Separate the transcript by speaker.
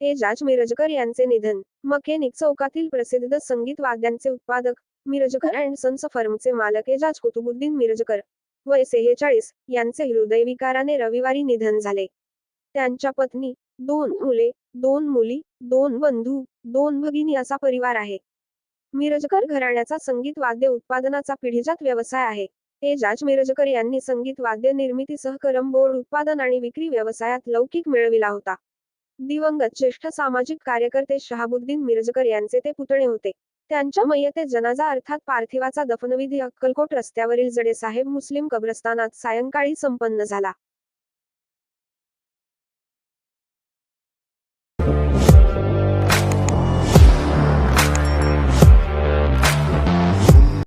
Speaker 1: हे एजाज मिरजकर यांचे निधन मकेनिक चौकातील प्रसिद्ध संगीत वाद्यांचे उत्पादक मिरजकर अँड सन्स फर्मचे मालक एजाज कुतुबुद्दीन मिरजकर वय सेहेचाळीस यांचे हृदयविकाराने रविवारी निधन झाले. त्यांच्या पत्नी दोन मुले दोन मुली दोन बंधू दोन भगिनी असा परिवार आहे. मिरजकर घराण्याचा संगीत वाद्य उत्पादनाचा पिढीजात व्यवसाय आहे. हे एजाज मिरजकर यांनी संगीत वाद्य निर्मितीसहक्रम बोर्ड उत्पादन आणि विक्री व्यवसायात लौकिक मिळविला होता. दिवंगत ज्येष्ठ सामाजिक कार्यकर्ते शहाबुद्दीन मिरजकर यांचे ते पुतणे होते. त्यांच्या मय्यते जनाजा अर्थात पार्थिवाचा दफनविधी अक्कलकोट रस्त्यावरील जडेसाहेब मुस्लिम कब्रस्तानात सायंकाळी संपन्न झाला.